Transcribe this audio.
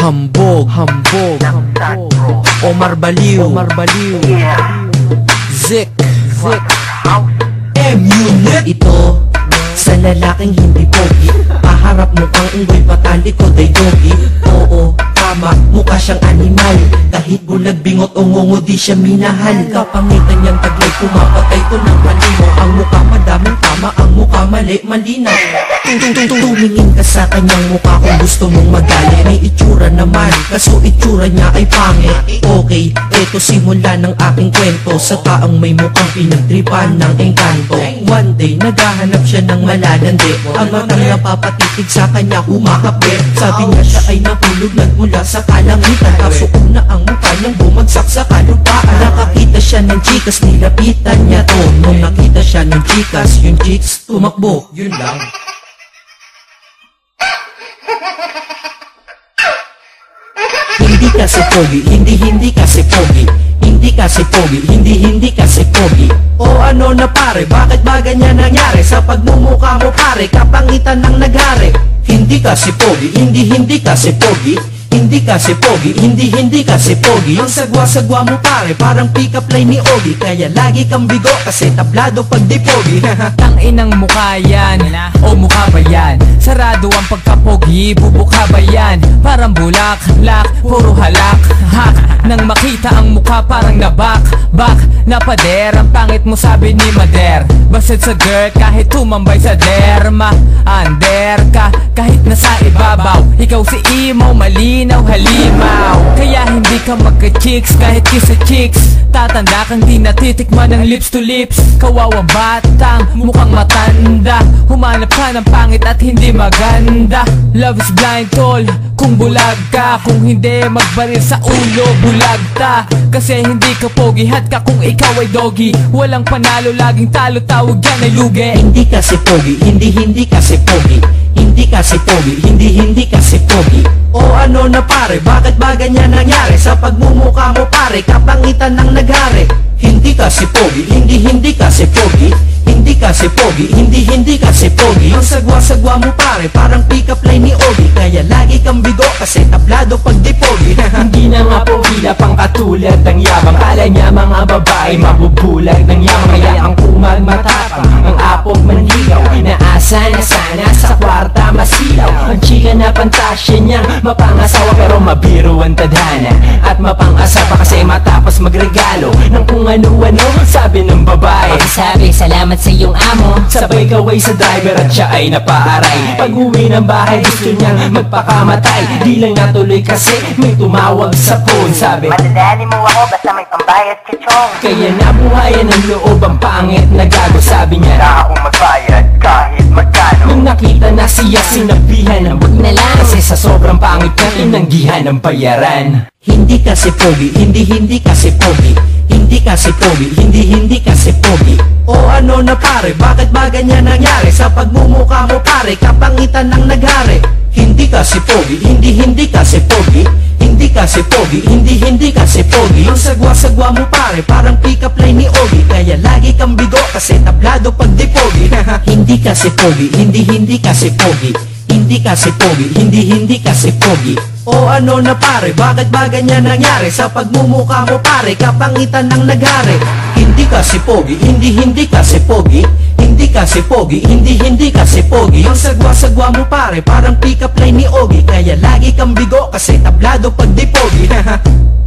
Hambog, hambog, hambog. Omar Baliw, Omar Baliw. Zik, Zik. M-Unit. Ito, sa lalaking hindi pogi Paharap mo kang unggoy patalikod ay doggy Oo, tama, mukha siyang animal Kahit bulag bingot o ngungo di siya minahal Kapangitan niyang taglay pumapatay ko ng palimo Ang mukha madaming tama, ang mukha mali, malinaw Tumingin ka sa kanyang mukha kung gusto mong magalit May itsura naman, kaso itsura niya ay pangit. Okay, eto simula ng aking kwento. Sa taong may mukhang pinagtripan ng engkanto. One day, naghahanap siya ng malalandi. Ang matang napapatitig sa kanya humakapit Sabi niya siya ay nahulog nagmula sa kalangitan. Kaso una ang mukha niyang bumagsak sa Nakakita siya ng chikas, nilapitan niya to. Nung nakita siya ng chikas, yung chicks tumakbo. Yun lang. Hindi kasi pogi, hindi hindi kasi pogi. Hindi kasi pogi, hindi hindi kasi pogi. O ano na pare, bakit ba ganyan nangyari? Sa pagmumukha mo pare, kapangitan ng nagari. Hindi kasi pogi, hindi hindi kasi pogi hindi kasi pogi, hindi hindi kasi pogi. Ang sagwa-sagwa mo pare, parang pick-up line ni Ogie. Kaya lagi kang bigo kasi tablado pag di pogi. Tang inang mukha yan O mukha ba yan? Sarado ang pagkapogi Bubukha ba yan? Parang bulak Lak Puro halak Hak. Nang makita ang mukha parang nabak Bak. Napader Ang pangit mo sabi ni Mader. Basit sa girt Kahit tumambay sa derma Under nasa ibabaw Ikaw si emo Malinaw halimaw. Kaya hindi ka magka-chicks Kahit kiss sa chicks. Tatanda kang di natitikman ng lips to lips. Kawawang batang mukhang matanda. Humanap ka ng pangit at hindi maganda. Love is blind tol. Kung bulag ka Kung hindi magbaril sa ulo. Bulag ta Kasi hindi ka pogi. Hat ka kung ikaw ay doggy. Walang panalo Laging talo Tawag yan ay lugi. Hindi kasi pogi, hindi hindi kasi pogi Hindi kasi pogi, hindi hindi kasi pogi. O ano na pare, bakit ba ganyan nangyari? Sa pagmumukha mo pare, kapangitan ng nagari Hindi kasi pogi, hindi hindi kasi pogi. Hindi kasi pogi, hindi hindi kasi pogi. Ang sagwa-sagwa mo pare, parang pick-up line ni Ogie. Kaya lagi kang bigo kasi tablado pag di pogi. Hindi na nga po hila pang katulad ng yabang. Kala niya mga babae mabubulag ng yamang pantasya niyang mapangasawa Pero mabiro ang tadhana At mapangasa pa kasi matapos magregalo Ng kung ano-ano. Sabi ng babae Sabi, salamat sa iyong amo. Sabay kaway sa driver at siya ay napaaray. Pag uwi ng bahay gusto niyang magpakamatay. Di lang natuloy kasi may tumawag sa phone. Sabi Madadali mo ako basta may pambayad ka chong. Kaya nabuhayan ng loob ang pangit na gago. Sabi niya na siya sinabihan ng wag na lang Kasi sa sobrang pangit niya tinanggihan ng bayaran. Hindi kasi pogi, hindi hindi kasi pogi. Hindi kasi pogi, hindi hindi kasi pogi. O ano na pare, bakit ba ganyan nangyari? Sa pagmumukha mo pare, kapangitan ng nagari Hindi kasi pogi, hindi hindi kasi pogi Hindi kasi pogi, hindi hindi kasi pogi. Ang sagwa-sagwa mo pare, parang pick-up line ni Ogie. Kaya lagi kang bigo kasi tablado pag di pogi. Hindi kasi pogi, hindi hindi kasi pogi. Hindi kasi pogi, hindi hindi kasi pogi. O ano na pare, bakit ba ganyan nangyari. Sa pagmumukha mo pare, kapangitan ng nagari. Hindi kasi pogi, hindi hindi kasi pogi Hindi kasi pogi, hindi hindi kasi pogi. Ang sagwa-sagwa mo pare, parang pick-up line ni Ogie. Kaya lagi kang bigo kasi tablado pag di pogi